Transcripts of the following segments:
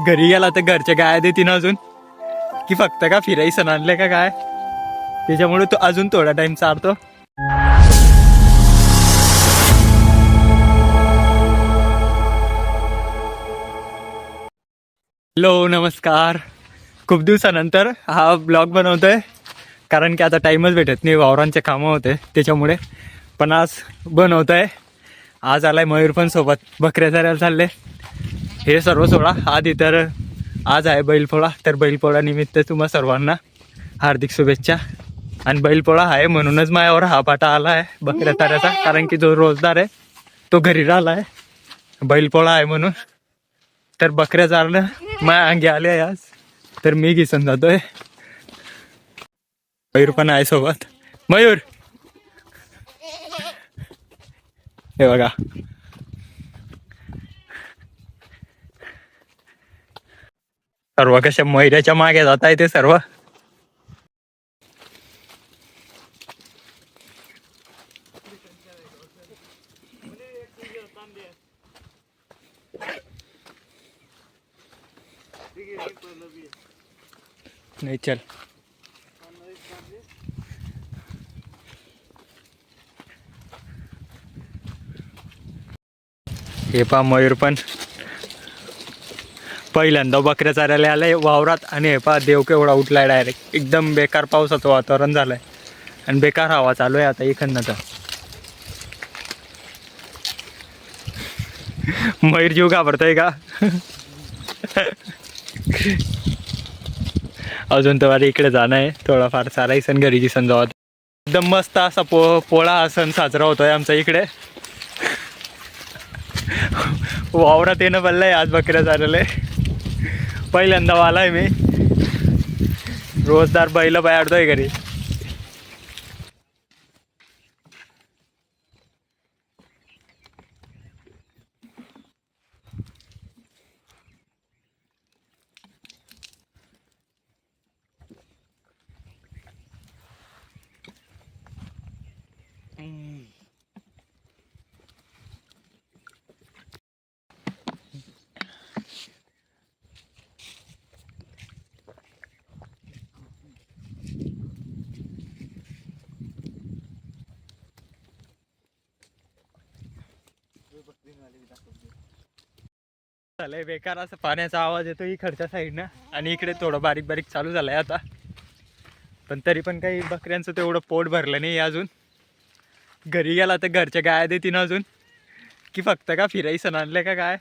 घरी गेला तर घरच्या गाय देतीन अजून. की फक्त का फिराई सण आणले का काय? त्याच्यामुळे तो अजून थोडा टाइम चालतो. हॅलो नमस्कार. खूप दिवसानंतर हा ब्लॉग बनवतोय. कारण की आता टाईमच भेटत नाही वावरांचे कामं होते त्याच्यामुळे. पण आज बनवतोय. आज आलाय मयूर पण सोबत. बकऱ्या चरायला चालले हे सर्व सोडा. आधी तर आज आहे बैलपोळा. तर बैलपोळानिमित्त तुम्हा सर्वांना हार्दिक शुभेच्छा. आणि बैलपोळा आहे म्हणूनच माझ्यावर हा पाटा आला आहे बकऱ्या ताऱ्याचा. कारण की जो रोजदार आहे तो घरी राहिला आहे बैलपोळा आहे म्हणून. तर बकऱ्या चारणं माझ्या अंगी आले आहे आज. तर मी घिसून जातोय. मयूर पण आहे सोबत. मयूर! हे बघा. सर्व कशा मैऱ्याच्या मागे जात आहे ते सर्व. नाही चल. हे पा मयूर पण. पहिल्यांदा बकऱ्या चारायला आलाय वावरात आणि हे पा देव केवढा उठलाय डायरेक्ट एकदम बेकार पावसाचं वातावरण झालंय. आणि बेकार हवा चालू आहे आता इकडनं तर. मयूर जीव घाबरतोय का? अजून तर मला इकडे जाणं आहे. थोडाफार चाराई सण घरी सण जाऊ. एकदम मस्त असा पो पोळा हा सण साजरा होतोय आमचा इकडे. वावरात येणं पडलंय आज बकऱ्या चालले पहिल्यांदा आलाय मी. रोजदार बैल बाहेरतोय घरी. झालंय बेकार असं पाण्याचा आवाज येतो इकडच्या साईडनं आणि इकडे थोडं बारीक बारीक चालू झालंय आता. पण तरी पण काही बकऱ्यांचं तेवढं पोट भरलं नाही अजून. घरी गेला तर घरच्या गाया देतीन अजून. की फक्त का फिराई सण आणले का काय?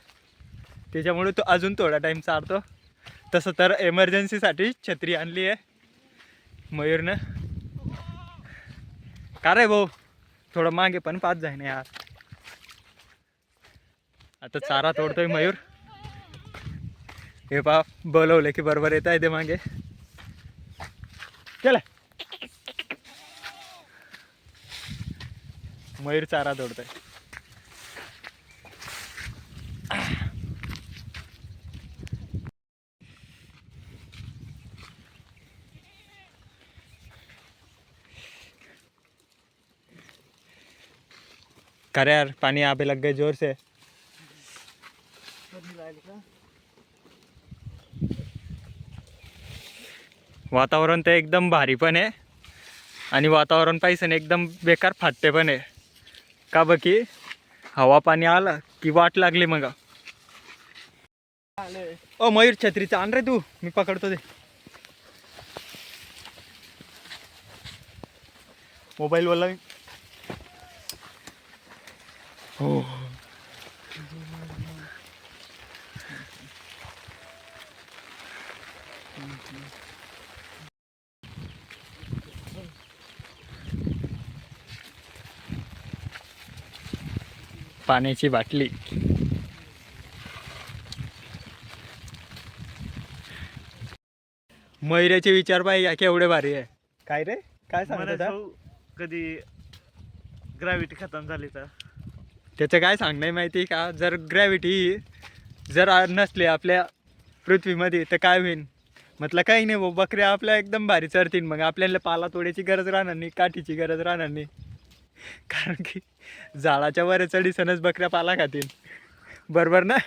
त्याच्यामुळे तो अजून थोडा टाईम चालतो. तसं तर एमर्जन्सीसाठी छत्री आणली आहे मयूरनं. का रे भाऊ? थोडं मागे पण पाच जाईन यार. आता चारा तोडतोय मयूर. हे पा बोलवले की बरोबर येत आहे ते मागे. चला. मयूर चारा तोडतोय. करे यार पानी आवे लग गए जोर से. वातावरण तर एकदम भारी पण आहे. आणि वातावरण पाहिजे ना एकदम बेकार फाटते पण आहे. का बघ की हवा पाणी आलं की वाट लागली मग. ओ मयूर छत्रीचा आण रे तू मी पकडतो ते. मोबाईल वाला हो. पाण्याची बाटली. मैऱ्याचे विचार पाहिजे केवढे भारी आहे. काय रे? काय भाऊ कधी ग्रॅव्हिटी खतम झाली तर. त्याचं काय सांगणं माहिती का? जर ग्रॅव्हिटी जर नसली आपल्या पृथ्वीमध्ये तर काय होईल म्हटलं काही नाही भाऊ बकऱ्या आपल्या एकदम भारी चरतील मग आपल्याला पाला तोड्याची गरज राहणार नाही काठीची गरज राहणार नाही. कारण की झाडाच्या वर चढीसनच बकऱ्या पाला खातील. बरोबर ना?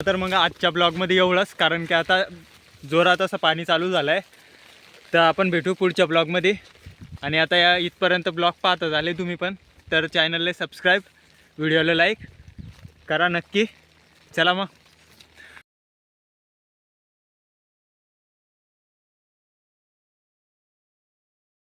तर मग आजच्या ब्लॉगमध्ये एवढंच कारण की आता जोरात असं पाणी चालू झालं आहे तर आपण भेटू पुढच्या ब्लॉगमध्ये आणि आता या इथपर्यंत ब्लॉग पाहता झाले तुम्ही पण तर चॅनलला सबस्क्राईब व्हिडिओला लाईक करा नक्की. चला मग.